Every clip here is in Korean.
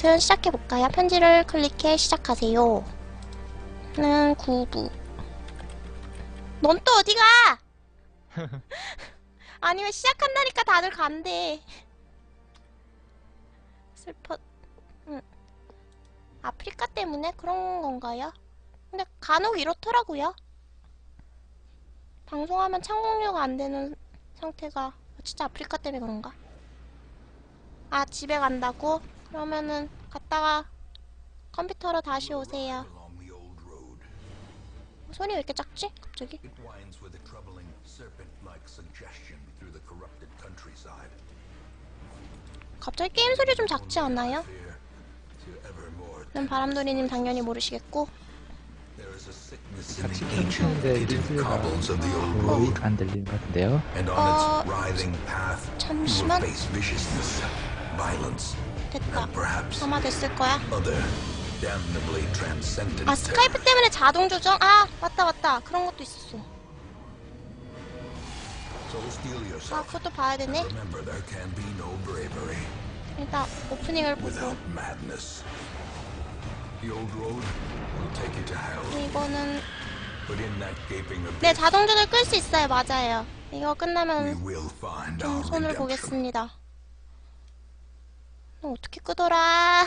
아무튼 시작해볼까요? 편지를 클릭해 시작하세요. 는 구부. 넌 또 어디가? 아니 왜 시작한다니까 다들 간대. 슬퍼. 응. 아프리카 때문에 그런 건가요? 근데 간혹 이렇더라고요. 방송하면 창공유가 안 되는 상태가 진짜 아프리카 때문에 그런가? 아 집에 간다고? 그러면은 갔다가 컴퓨터로 다시 오세요. 소리 왜 이렇게 작지? 갑자기? it winds with a troubling serpent-like suggestion through the corrupted countryside. 갑자기 게임 소리 좀 작지 않아요? Evermore. 는 바람돌이님 당연히 모르시겠고 같이 켰는데 리즈가 안 들리는 것 같은데요. 어, 잠시만. 됐다. 아마 됐을 거야. 아 스카이프 때문에 자동 조정? 아 맞다 맞다 그런 것도 있었어. 아. 그것도 봐야 되네. 일단 오프닝을 보고 이거는 네 자동 조절 끌 수 있어요 맞아요. 이거 끝나면 좀 손을. 보겠습니다. 너 어떻게 끄더라?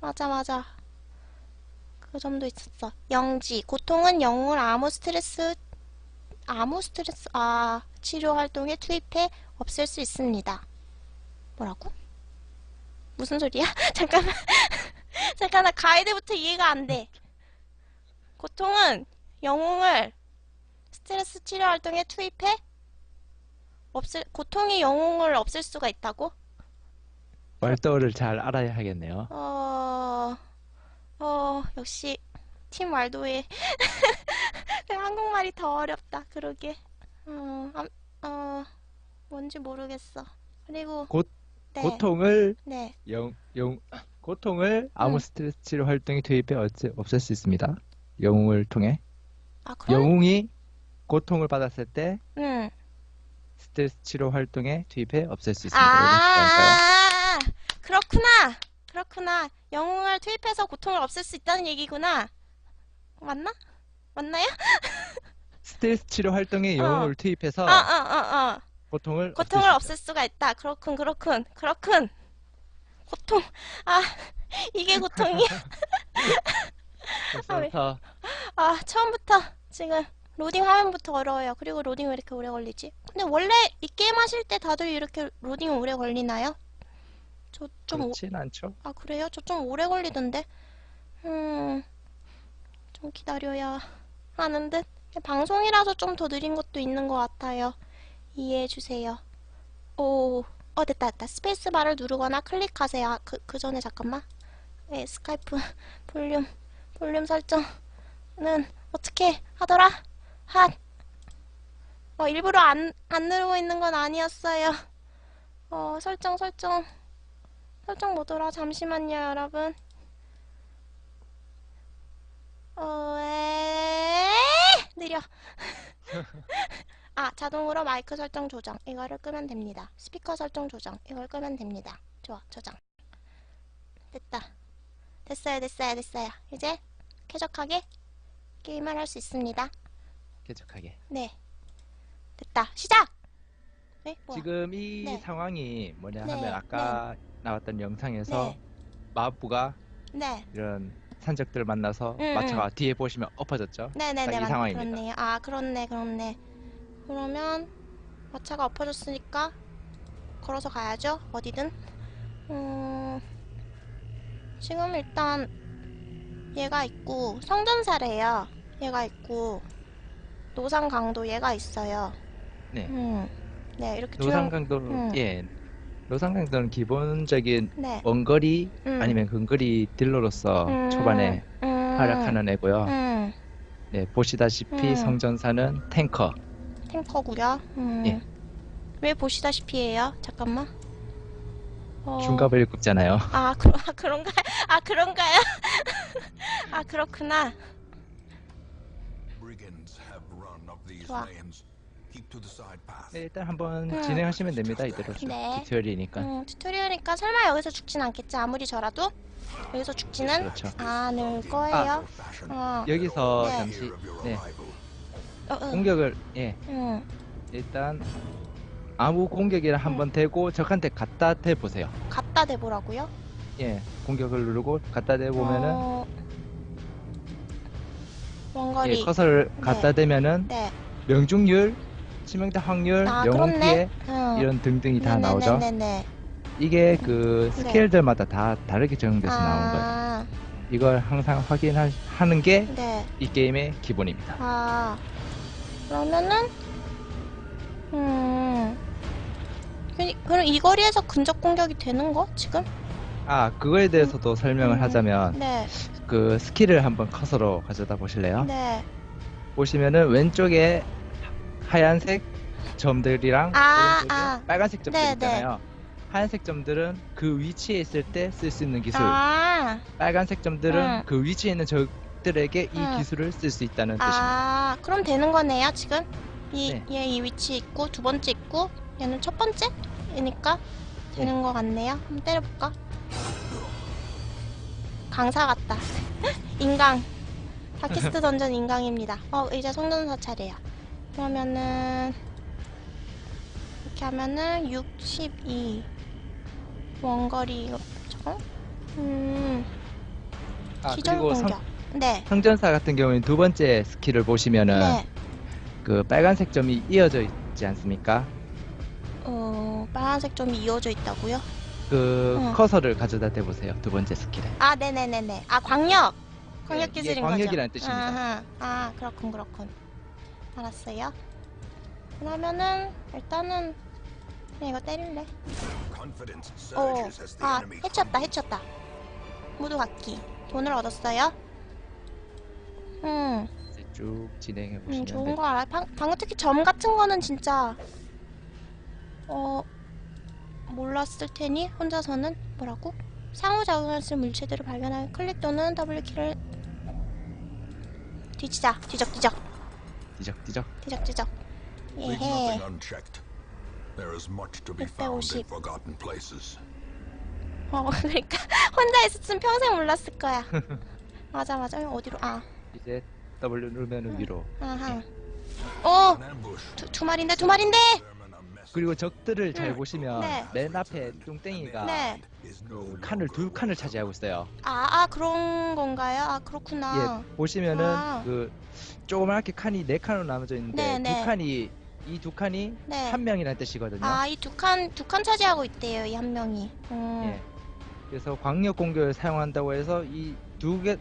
맞아 맞아. 그 점도 있었어. 영지 고통은 영웅을 아무 스트레스 아무 스트레스 아 치료 활동에 투입해 없앨 수 있습니다. 뭐라고? 무슨 소리야? 잠깐만 잠깐 나 가이드부터 이해가 안 돼. 고통은 영웅을 스트레스 치료 활동에 투입해 없앨 고통이 영웅을 없앨 수가 있다고? 왈도를 잘 알아야 하겠네요. 어, 어, 역시 팀 왈도의 한국말이 더 어렵다. 그러게. 어, 암- 어, 뭔지 모르겠어. 그리고 곧- 네, 고통을 네, 영, 영, 고통을 아무 응. 스트레스 치료 활동에 투입해 없애, 없앨 수 있습니다. 영웅을 통해. 아 그럼, 영웅이 고통을 받았을 때 응, 스트레스 치료 활동에 투입해 없앨 수 있습니다. 아, 그렇구나. 영웅을 투입해서 고통을 없앨 수 있다는 얘기구나. 맞나? 맞나요? 스트레스 치료 활동에 어. 영웅을 투입해서 어, 어, 어, 어. 고통을 고통을 없앨 수가 있다. 그렇군, 그렇군, 그렇군. 고통, 아, 이게 고통이야. 수 아, 아, 처음부터 지금 로딩 화면부터 어려워요. 그리고 로딩 왜 이렇게 오래 걸리지? 근데 원래 이 게임 하실 때 다들 이렇게 로딩 오래 걸리나요? 저 좀, 그렇진 않죠. 아, 그래요? 저 좀 오래 걸리던데? 음, 좀 기다려야 하는 듯? 방송이라서 좀 더 느린 것도 있는 것 같아요. 이해해 주세요. 오, 어, 됐다, 됐다. 스페이스바를 누르거나 클릭하세요. 아, 그, 그 전에 잠깐만. 예, 스카이프 볼륨, 볼륨 설정은 어떻게 하더라? 핫! 어, 일부러 안, 안 누르고 있는 건 아니었어요. 어, 설정, 설정. 설정 뭐더라? 잠시만요, 여러분. 어, 에 느려. 아, 자동으로 마이크 설정 조정. 이거를 끄면 됩니다. 스피커 설정 조정. 이걸 끄면 됩니다. 좋아, 저장. 됐다. 됐어요, 됐어요, 됐어요. 이제 쾌적하게 게임을 할 수 있습니다. 쾌적하게. 네. 됐다. 시작! 네? 지금 이 네. 상황이 뭐냐 네, 하면 아까 나왔던 영상에서 네. 마부가 네. 이런 산적들 만나서 응, 마차가 뒤에 보시면 엎어졌죠. 네네네 딱이 맞네 상황입니다. 그렇네요 아 그렇네 그렇네 그러면 마차가 엎어졌으니까 걸어서 가야죠 어디든 음 지금 일단 얘가 있고 성전사래요 얘가 있고 노상강도 얘가 있어요 네. 음 네 이렇게 쭉 노상강도 음. 예. 노상강도는 기본적인 네 원거리 음. 아니면 근거리 딜러로서 음, 초반에 음, 활약하는 애고요. 음, 네, 보시다시피 음. 성전사는 탱커. 탱커구려 음. 예. 왜 보시다시피 해요 잠깐만 어... 중갑을 굽잖아요. 아, 그, 아 그런가요? 아 그런가요? 아 그렇구나. Brigands have run of these 좋아. 네, 일단 한번 음. 진행하시면 됩니다. 이대로 네. 튜토리얼이니까. 음, 튜토리얼이니까 설마 여기서 죽진 않겠지 아무리 저라도 여기서 죽지는 그렇죠. 않을 거예요. Fashion. 어, 여기서 네. 잠시 네. 어, 응, 공격을 예 응. 일단 아무 공격이랑 한번 대고 적한테 갖다 대 보세요. 갖다 대보라고요? 예, 공격을 누르고 갖다 대 보면은 어... 원거리. 예, 커서를 갖다 대면은 네. 명중률, 치명타 확률, 아, 그렇네. 피해 응. 이런 등등이 다 나오죠. 네네네네. 이게 그 네. 스케일들마다 다 다르게 적용돼서 거예요. 아, 이걸 항상 확인하는 게 이 네. 게임의 기본입니다. 아, 그러면은, 음, 그- 그럼 이 거리에서 근접 공격이 되는 거 지금? 아, 그거에 대해서도 설명을 음, 하자면 네, 그 스킬을 한번 커서로 가져다 보실래요? 네. 보시면은 왼쪽에 하얀색 점들이랑 아, 오른쪽에 아. 빨간색 점들 네, 있잖아요. 하얀색 점들은 그 위치에 있을 때 쓸 수 있는 기술. 아, 빨간색 점들은 음. 그 위치에 있는 적들에게 이 음. 기술을 쓸 수 있다는 뜻입니다. 아, 그럼 되는 거네요, 지금? 이, 네. 얘 이 위치 있고, 두 번째 있고, 얘는 첫 번째 이니까 되는 거 같네요. 한번 때려볼까? 강사 같다. 인강. 다키스트 던전 인강입니다. 어, 이제 성전사 차례야. 그러면은, 이렇게 하면은, 62. 원거리, 이거? 음, 아, 기절 공격. 성, 네. 성전사 같은 경우는 두 번째 스킬을 보시면은 네. 그 빨간색 점이 이어져 있지 않습니까? 어, 빨간색 점이 이어져 있다고요? 그 응. 커서를 가져다 대보세요. 두 번째 스킬에. 아, 네네네네. 아, 광역! 광역 네, 기술인 광역이라는 거죠? 뜻입니다. 아하. 아, 그렇군, 그렇군. 알았어요. 그러면은, 일단은, 그냥 이거 때릴래. Confidence 어, 아, 해쳤다, 해쳤다. 모두 갖기. 돈을 얻었어요. 음, 쭉 진행해 음, 보시면 좋은 돼. 거 알아. 방, 방금 특히 점 같은 거는 진짜, 어, 몰랐을 테니, 혼자서는, 뭐라고? 상호작용을 쓸 물체들을 발견하면 클릭 또는 W키를 뒤지자. 뒤적 뒤적. 뒤적뒤적. 뒤적뒤적. Leave 예헤. nothing unchecked. There is much to be found in 650. forgotten places. 어, 그러니까 혼자 있었으면 평생 몰랐을 거야. 맞아, 맞아. 어디로? 아, 이제 W 누르면 위로. 아하. 어, An ambush. 두, 두 마리인데, 두 마리인데! Message 그리고 적들을 잘 음, 보시면 네. 맨 앞에 뚱땡이가 네. 칸을 두 칸을 차지하고 있어요. 아, 아, 그런 건가요? 아, 그렇구나. 예, 보시면은 아. 그 조그맣게 칸이 네 칸으로 나눠져 있는데 네, 두 네. 칸이 이 두 칸이 네. 한 명이라는 뜻이거든요. 아, 이 두 칸, 두 칸 차지하고 있대요, 이 한 명이. 음. 예. 그래서 광역 공격을 사용한다고 해서 이 두 개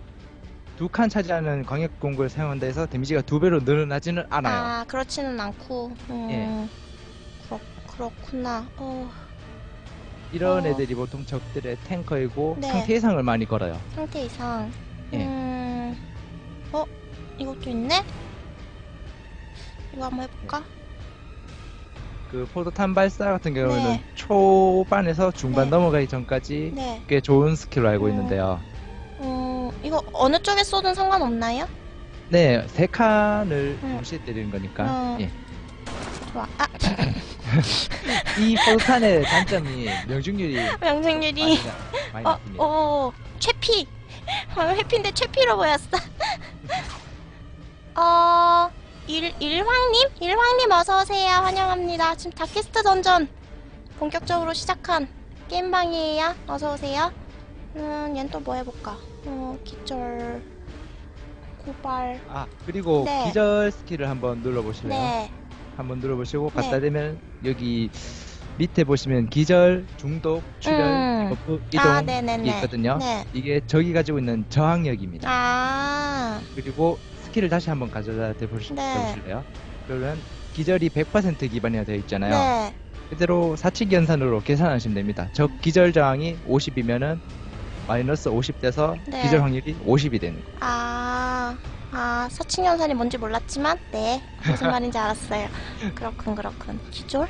두 칸 차지하는 광역 공격을 사용한다 해서 데미지가 두 배로 늘어나지는 않아요. 아, 그렇지는 않고. 음. 예. 그렇, 그렇구나. 어, 이런 어. 애들이 보통 적들의 탱커이고 네. 상태 이상을 많이 걸어요. 상태 이상. 예. 음. 어, 이것도 있네? 이거 한번 해볼까? 그 포도탄 발사 같은 경우에는 네. 초반에서 중반 네. 넘어가기 전까지 네. 꽤 좋은 스킬로 알고 음. 있는데요. 어, 이거 어느 쪽에 쏘든 상관없나요? 네, 세 칸을 음. 동시에 때리는 거니까. 음. 예. 좋아. 아, 이 포도탄의 단점이 명중률이 명중률이. 많이, 많이 어. 어, 최피. 방금 해피인데 최피로 보였어. 어, 일, 일황님? 일황님 어서오세요. 환영합니다. 지금 다키스트 던전 본격적으로 시작한 게임방이에요. 어서오세요. 음, 얜 또 뭐 해볼까? 어, 기절, 고발. 아 그리고 네. 기절 스킬을 한번 눌러보실래요? 네. 한번 눌러보시고 네. 갖다 대면 여기 밑에 보시면 기절, 중독, 출혈, 음. 버프, 이동 아, 네네네. 이게 있거든요. 네. 이게 적이 가지고 있는 저항력입니다. 아, 그리고 스킬을 다시 한번 가져다 대보시, 네. 대보실래요? 그러면 기절이 100% 기반이 되어 있잖아요. 네. 그대로 사칙 연산으로 계산하시면 됩니다. 적 기절 저항이 50이면은 마이너스 50 돼서 네. 기절 확률이 50이 되는 거예요. 아, 아, 사칭연산이 뭔지 몰랐지만, 네. 무슨 말인지 알았어요. 그렇군, 그렇군. 기절?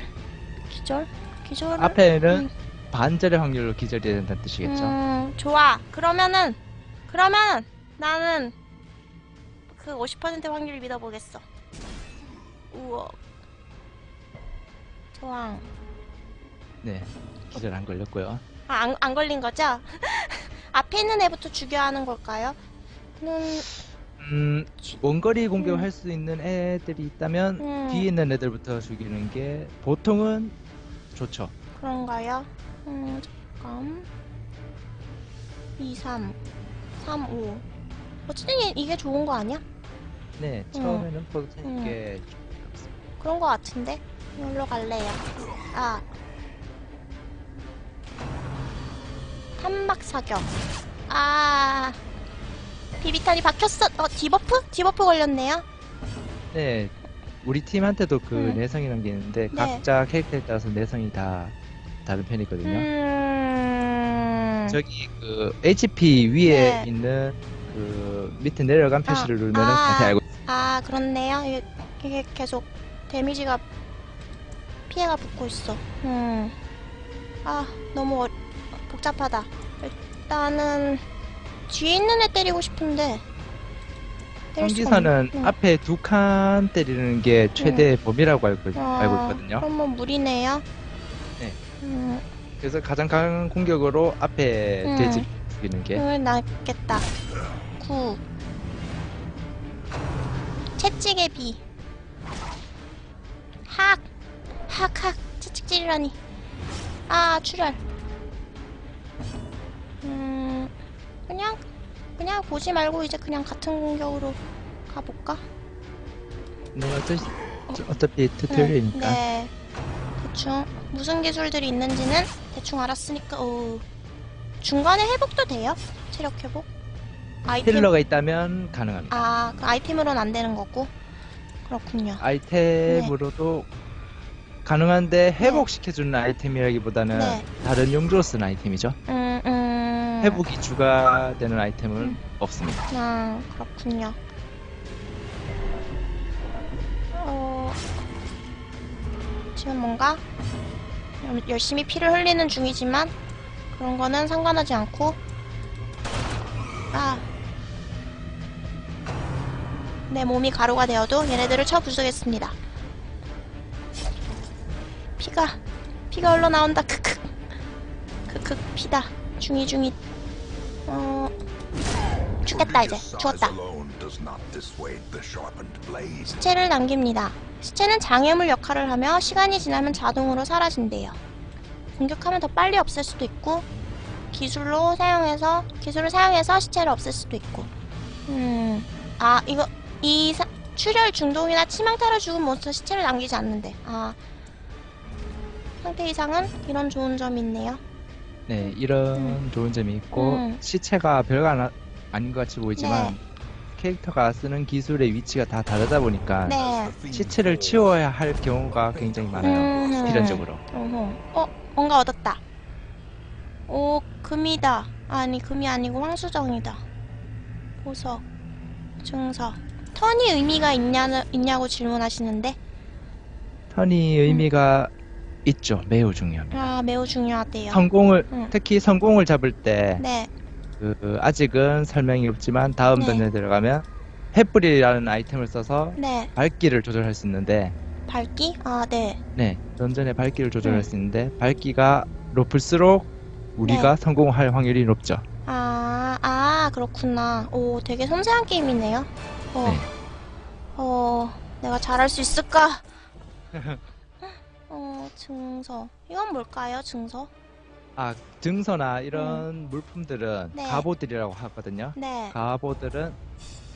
기절? 기절? 앞에는 음. 반절의 확률로 기절이 된다는 뜻이겠죠. 음, 좋아. 그러면은, 그러면 나는 그 50% 확률을 믿어보겠어. 우와. 조항. 네, 기절 안 걸렸고요. 아, 안, 안 걸린 거죠? 앞에 있는 애부터 죽여야 하는 걸까요? 는, 음, 원거리 공격을 음. 할 수 있는 애들이 있다면 음. 뒤에 있는 애들부터 죽이는 게 보통은 좋죠. 그런가요? 음, 잠깐. 2, 3, 3, 5. 어쨌든 이- 이게 좋은 거 아니야? 네, 처음에는 포텐 게 그런 거 같은데? 이걸로 갈래요. 아. 탄막 사격. 아. 비비탄이 박혔어. 어, 디버프? 디버프 걸렸네요. 네, 우리 팀한테도 그 음. 내성이라는 게 있는데 네. 각자 캐릭터에 따라서 내성이 다 다른 편이거든요. 음. 저기 그 HP 위에 네. 있는 그 밑에 내려간 표시를 누르면 은 아. 알고 아, 그렇네요. 이게 계속 데미지가 피해가 붙고 있어. 음. 아, 너무 어, 복잡하다. 일단은 뒤에 있는 애 때리고 싶은데. 때릴 수가 성기사는 없네. 음. 앞에 두 칸 때리는 게 최대 범위라고 알고, 아, 알고 있거든요. 뭐 무리네요. 네. 음, 그래서 가장 강한 공격으로 앞에 음. 돼지 죽이는 게 그걸 낫겠다. 9. 채찍의 비. 학. 학, 학. 채찍질이라니. 아, 출혈. 음, 그냥, 그냥 보지 말고 이제 그냥 같은 공격으로 가볼까? 네, 어차피, 어차피 튜토리얼이니까 네. 대충 무슨 기술들이 있는지는 대충 알았으니까 오. 중간에 회복도 돼요? 체력 회복? 아이템 힐러가 있다면 가능합니다. 아, 그 아이템으로는 안 되는 거고. 그렇군요. 아이템으로도 가능한데 회복시켜주는 아이템이라기보다는 네. 다른 용도로 쓰는 아이템이죠. 음, 음. 회복이 추가되는 아이템은 음. 없습니다. 아, 그렇군요. 어, 지금 뭔가 열- 열심히 피를 흘리는 중이지만 그런 거는 상관하지 않고 아, 내 몸이 가루가 되어도 얘네들을 쳐 부수겠습니다. 피가 피가 흘러나온다. 크크 크크 피다. 중이 중이 어 죽겠다 이제 죽었다. 시체를 남깁니다. 시체는 장애물 역할을 하며 시간이 지나면 자동으로 사라진대요. 공격하면 더 빨리 없앨 수도 있고 기술로 사용해서 기술을 사용해서 시체를 없앨 수도 있고. 음, 아 이거 이 사- 출혈 중독이나 치명타로 죽은 몬스터 시체를 남기지 않는데. 아 상태 이상은 이런 좋은 점이 있네요. 네, 이런 음. 좋은 점이 있고 음. 시체가 별거 안, 아닌 것 같이 보이지만 네. 캐릭터가 쓰는 기술의 위치가 다 다르다 보니까 네. 시체를 치워야 할 경우가 굉장히 많아요. 음. 필연적으로. 어허. 어, 뭔가 얻었다. 오, 금이다. 아니, 금이 아니고 황수정이다. 보석, 증서. 턴이 의미가 있냐, 있냐고 질문하시는데, 턴이 의미가 있죠. 매우 중요합니다. 아, 매우 중요하대요. 성공을 음. 특히 성공을 잡을 때 네, 그, 아직은 설명이 없지만 다음 네. 던전에 들어가면 횃불이라는 아이템을 써서 네. 밝기를 조절할 수 있는데 밝기? 아, 네. 네 던전의 밝기를 조절할 음. 수 있는데 밝기가 높을수록 우리가 성공할 확률이 높죠. 아, 아, 그렇구나. 오, 되게 섬세한 게임이네요. 어, 네. 어, 내가 잘할 수 있을까? 어, 증서. 이건 뭘까요, 증서? 아 증서나 이런 물품들은 음. 네. 갑오들이라고 하거든요. 네. 갑오들은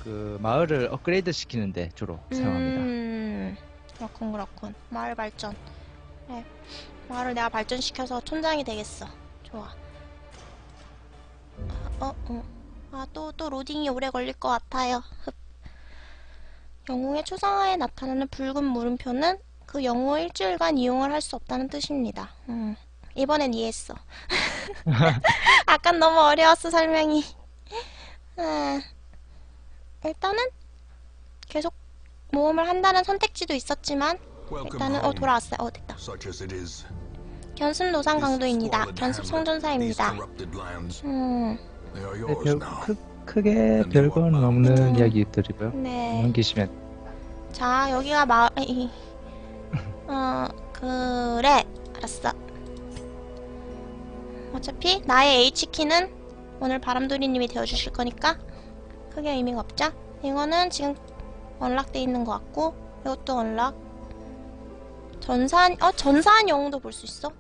그 마을을 업그레이드 시키는데 주로 사용합니다. 음, 그렇군, 그렇군. 마을 발전. 네. 마을을 내가 발전시켜서 촌장이 되겠어. 좋아. 아, 어, 어. 아, 또, 또 로딩이 오래 걸릴 것 같아요. 흡. 영웅의 초상화에 나타나는 붉은 물음표는 그 영웅을 일주일간 이용을 할 수 없다는 뜻입니다. 음, 이번엔 이해했어. 아깐 너무 어려웠어, 설명이. 아, 일단은 계속 모험을 한다는 선택지도 있었지만 일단은 어. 돌아왔어요. 어 됐다. 견습 노상 강도입니다. 견습 성전사입니다. 음, 네, 별. 크, 크게 별건 없는 음. 이야기들이고요. 네. 넘기시면 자 여기가 마을 이, 어, 그 그래. 알았어. 어차피 나의 H키는 오늘 바람돌이님이 되어주실 거니까 크게 의미가 없죠? 이거는 지금 언락돼 있는 것 같고 이것도 언락. 전사한 어 전사한 영웅도 볼 수 있어?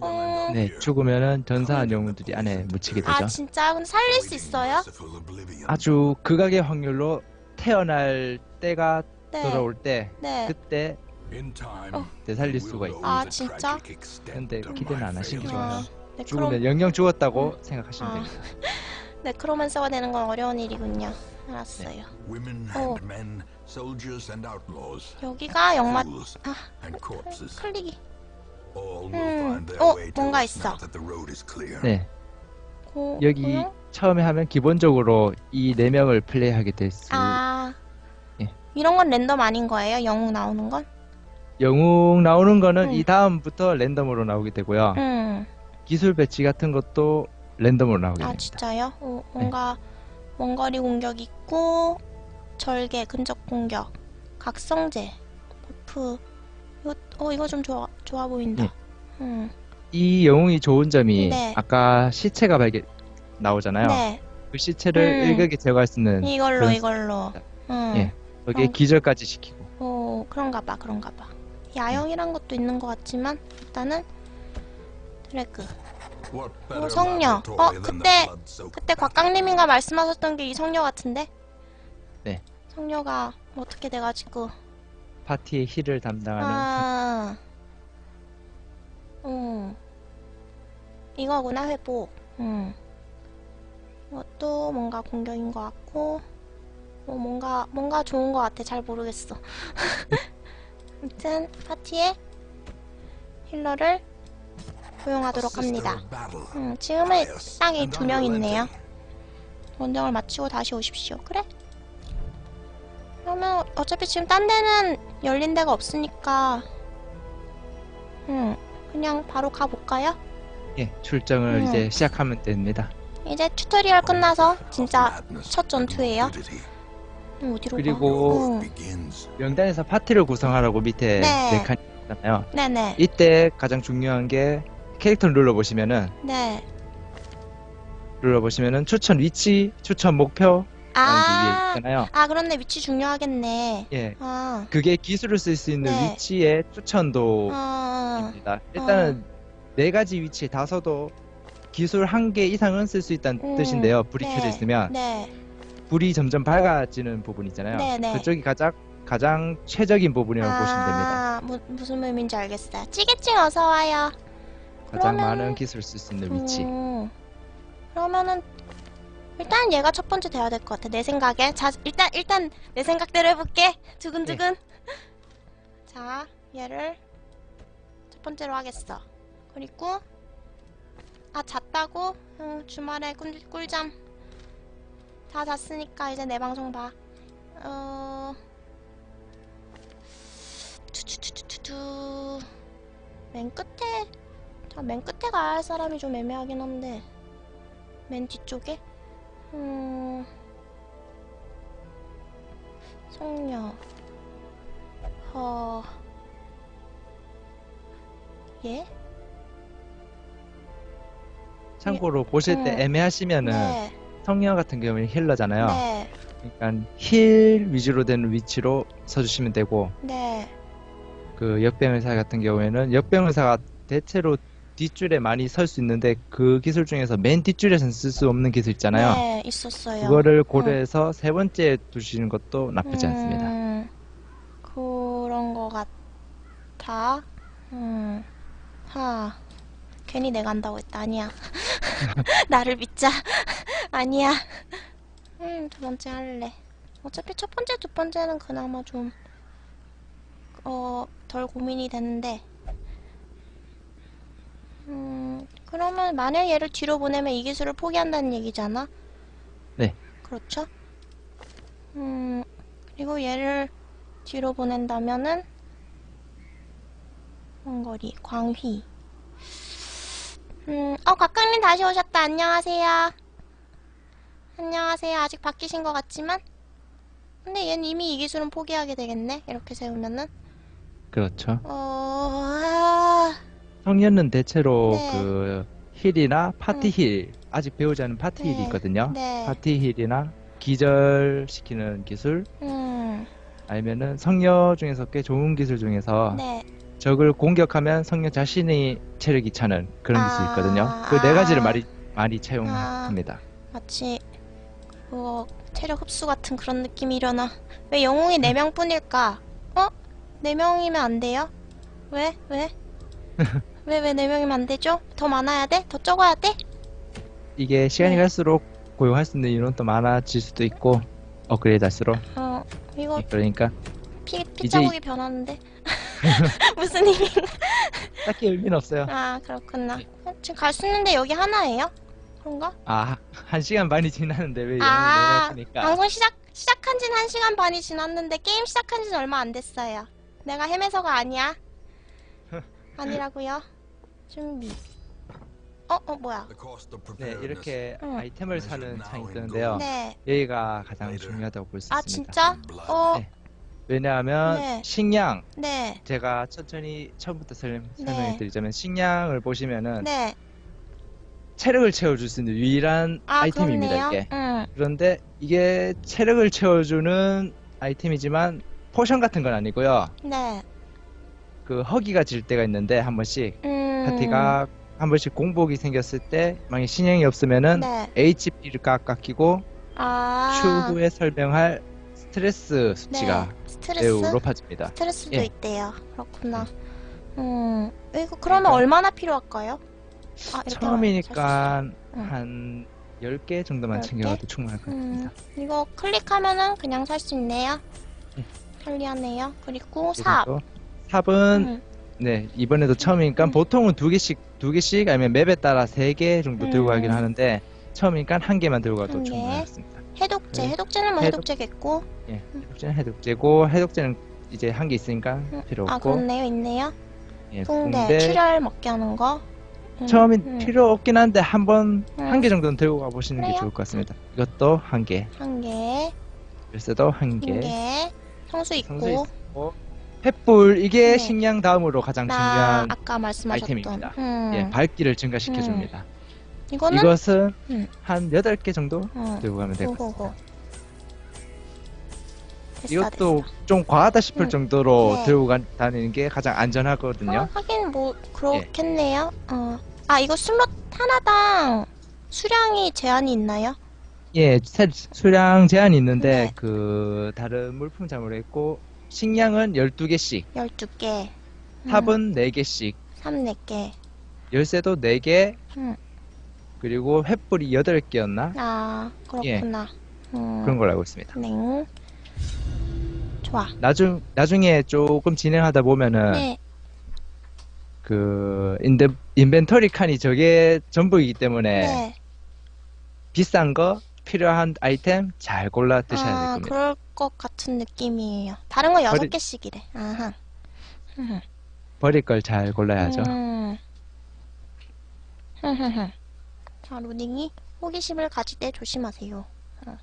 어. 네. 죽으면은 전사한 영웅들이 안에 묻히게 되죠. 아 진짜 근데 살릴 수 있어요? 아주 극악의 확률로 태어날 때가 네. 돌아올 때 네. 그때 어. 되살릴 수가 있어요. 아, 진짜? 근데 기대는 안 하시는 게. 좋아요. 아, 네, 죽으면 영영 죽었다고 생각하시면 아. 됩니다. 네크로맨서가 되는 건 어려운 일이군요. 알았어요. And outlaws, 여기가 영맛 fools 아 and corpses, 클릭이 음. 어, 뭔가 있어. 네, 고 여기 고요? 처음에 하면 기본적으로 이 네 명을 플레이하게 될 수. 아 예. 이런 건 랜덤 아닌 거예요? 영웅 나오는 건? 영웅 나오는 거는 음. 이 다음부터 랜덤으로 나오게 되고요. 응. 기술 배치 같은 것도 랜덤으로 나오게 아 됩니다. 진짜요? 어, 뭔가 원거리 공격 있고 절개 근접 공격 각성제 버프 이거 어 이거 좀 좋아 좋아 보인다. 예. 응. 이 영웅이 좋은 점이 네. 아까 시체가 발견 나오잖아요. 네. 그 시체를 음. 일격에 제거할 수 있는 이걸로 그런 이걸로. 응. 예. 거기에 어. 기절까지 시키고. 어 그런가 봐 그런가 봐. 야영이란 것도 있는 것 같지만 일단은 드래그. What 어, 성녀. 어, 그때- 그때 곽강님인가 말씀하셨던 게 이 성녀 같은데? 네. 성녀가 어떻게 돼가지고 파티의 힐을 담당하는 아, 음, 이거구나 회복. 음, 이것도 뭔가 공격인 것 같고, 뭐 뭔가 뭔가 좋은 것 같아. 잘 모르겠어. 아무튼 파티에 힐러를 고용하도록 sister 합니다. 음, 지금은 and 두명 있네요. 원정을 마치고 다시 오십시오. 그래? 그러면 어차피 지금 딴 데는 열린 데가 없으니까 음 그냥 바로 가볼까요? 예, 출정을 음. 이제 시작하면 됩니다. 이제 튜토리얼 끝나서 진짜 첫 전투예요. 음, 어디로 그리고 가? 음. 명단에서 파티를 구성하라고 밑에 네. 네 칸이 있잖아요. 네네 이때 가장 중요한 게 캐릭터를 눌러보시면은 네. 눌러보시면은 추천 위치, 추천 목표 라는 게 위에 아, 있잖아요. 아 그렇네 위치 중요하겠네. 예, 아, 그게 기술을 쓸 수 있는 네. 위치의 추천도입니다. 아, 일단은 네 가지 위치 다 써도 기술 한 개 이상은 쓸 수 있다는 음, 뜻인데요. 불이 네. 켜져 있으면 네, 불이 점점 밝아지는 부분 있잖아요. 네, 네. 그쪽이 가장 가장 최적인 부분이라고 보시면 됩니다. 아, 무, 무슨 의미인지 알겠어요. 찌개찡 어서 와요. 가장 그러면- 많은 기술 쓸수 있는 위치. 음, 그러면은 일단 얘가 첫 번째 돼야 될 것 같아. 내 생각에. 자, 일단 일단 내 생각대로 해볼게. 두근두근. 자, 얘를 첫 번째로 하겠어. 그리고 아 잤다고? 응, 주말에 꿀, 꿀잠 다 잤으니까 이제 내 방송 봐. 어. 투투투투투. 맨 끝에 자, 맨 끝에 할 사람이 좀 애매하긴 한데. 맨 뒤쪽에? 음. 성녀. 허 예? 참고로 보실 음. 때 애매하시면은 네, 성녀 같은 경우는 힐러잖아요. 네, 그러니까 힐 위주로 되는 위치로 서주시면 되고 네, 그 역병의사 같은 경우에는 역병의사가 대체로 뒷줄에 많이 설 수 있는데 그 기술 중에서 맨 뒷줄에서는 쓸 수 없는 기술 있잖아요. 네, 있었어요. 그거를 고려해서 세 번째 두시는 것도 나쁘지 않습니다. 음, 그런 거 같아. 음, 하. 괜히 내가 한다고 했다. 아니야. 나를 믿자. 아니야. 음, 두 번째 할래. 어차피 첫 번째, 두 번째는 그나마 좀, 어, 덜 고민이 되는데. 음, 그러면 만약 얘를 뒤로 보내면 이 기술을 포기한다는 얘기잖아? 네. 그렇죠? 음, 그리고 얘를 뒤로 보낸다면은 원거리, 광휘. 음, 어, 곽강님 다시 오셨다. 안녕하세요. 안녕하세요. 아직 바뀌신 것 같지만. 근데 얘는 이미 이 기술은 포기하게 되겠네. 이렇게 세우면은. 그렇죠. 어, 아, 성년은 대체로 네. 그 힐이나 파티 음. 힐 아직 배우지 않은 파티 힐이 네. 있거든요. 네. 파티 힐이나 기절시키는 기술 음, 아니면은 성녀 중에서 꽤 좋은 기술 중에서 네. 적을 공격하면 성녀 자신이 체력이 차는 그런 기술이 아, 있거든요. 그 네 아. 가지를 많이 많이 차용합니다. 마치 그거 체력 흡수 같은 그런 느낌이려나. 왜 영웅이 4명뿐일까? 어? 4명이면 안 돼요? 왜? 왜? 왜, 왜 4명이면 안 되죠? 더 많아야 돼? 더 적어야 돼? 이게 시간이 네. 갈수록 고용할 수 있는 인원도 많아질 수도 있고 업그레이드 할수록 어, 이거 그러니까 피, 피자국이 변하는데? 무슨 의미인가? 딱히 의미는 없어요. 아, 그렇구나. 어, 지금 갈 수 있는데 여기 하나예요? 그런가? 아, 한 시간 반이 지났는데 왜 아, 내놨으니까 방송 시작, 시작한 지는 1시간 반이 지났는데 게임 시작한 지는 얼마 안 됐어요. 내가 헤매서가 아니야. 아니라고요. 준비. 어, 어, 뭐야. 네. 이렇게 응. 아이템을 사는 창이 뜨는데요. 네. 여기가 가장 중요하다고 볼수 아, 있습니다. 진짜? 어, 네. 왜냐하면 네. 식량 네. 제가 천천히 처음부터 설명, 네. 설명해 드리자면 식량을 보시면은 네. 체력을 채워줄 수 있는 유일한 아, 아이템입니다 그렇네요. 이게 응. 그런데 이게 체력을 채워주는 아이템이지만 포션 같은 건 아니고요 네. 그 허기가 질 때가 있는데 한 번씩 음. 파티가 한 번씩 공복이 생겼을 때 만약 신형이 없으면은 네. HP를 깎아 끼고 아. 추후에 설명할 스트레스 수치가 네. 스트레스? 매우 높아집니다. 스트레스도 예. 있대요. 그렇구나. 음. 이거 그러면 그러니까- 얼마나 필요할까요? 아, 이렇게 처음이니까 응. 한 10개 정도만 10개? 챙겨가도 충분할 것 음, 같습니다. 이거 클릭하면은 그냥 살 수 있네요. 예. 편리하네요. 그리고 삽. 삽은 음, 네 이번에도 처음이니까 음. 보통은 두 개씩 두 개씩 아니면 맵에 따라 세 개 정도 들고 음. 가긴 하는데 처음이니까 한 개만 들고 가도 한 개. 충분하겠습니다. 해독제. 네. 해독제는 뭐 해독- 해독제겠고. 예, 해독제는 해독제고 해독제는 이제 한 개 있으니까 필요 아, 없고 그렇네요. 있네요. 예, 붕대. 출혈 먹게 하는 거. 음, 처음엔 음, 필요 없긴 한데 한 번한 음. 개 정도는 들고 가보시는 게 그래요? 좋을 것 같습니다. 이것도 한 개, 한 개. 열쇠도 한한 개, 개. 성수 있고. 성수 있고 횃불 이게 네. 식량 다음으로 가장 나 중요한 아까 말씀하셨던. 아이템입니다. 음. 예, 밝기를 증가시켜 줍니다. 이거는 이것은 음. 한 8개 정도 어, 들고 가면 될것 호호호. 같습니다. 됐어, 이것도 좀 과하다 싶을 음. 정도로 네. 들고 가, 다니는 게 가장 어, 안전하거든요. 하긴 뭐 그렇겠네요. 어. 아 이거 슬롯 하나당 수량이 제한이 있나요? 예, 세- 수량 제한이 있는데 네. 그 다른 물품 잘 모르겠고 식량은 12개씩, 12개. 삽은 4개씩, 3, 4개. 열쇠도 4개, 음. 그리고 횃불이 8개였나? 아, 그렇구나. 음. 예. 그런 걸 알고 있습니다. 네. 좋아. 나중 나중에 조금 진행하다 보면은 네. 그 인데, 인벤토리 칸이 저게 전부이기 때문에 네. 비싼 거 필요한 아이템 잘 골라 드셔야 될 아, 겁니다. 그럴 것 같은 느낌이에요. 다른 거 여섯 버리- 개씩이래. 아하. 흠흠. 버릴 걸 잘 골라야죠. 음. 흠흠흠. 자, 로딩이 호기심을 가질 때 조심하세요. 어.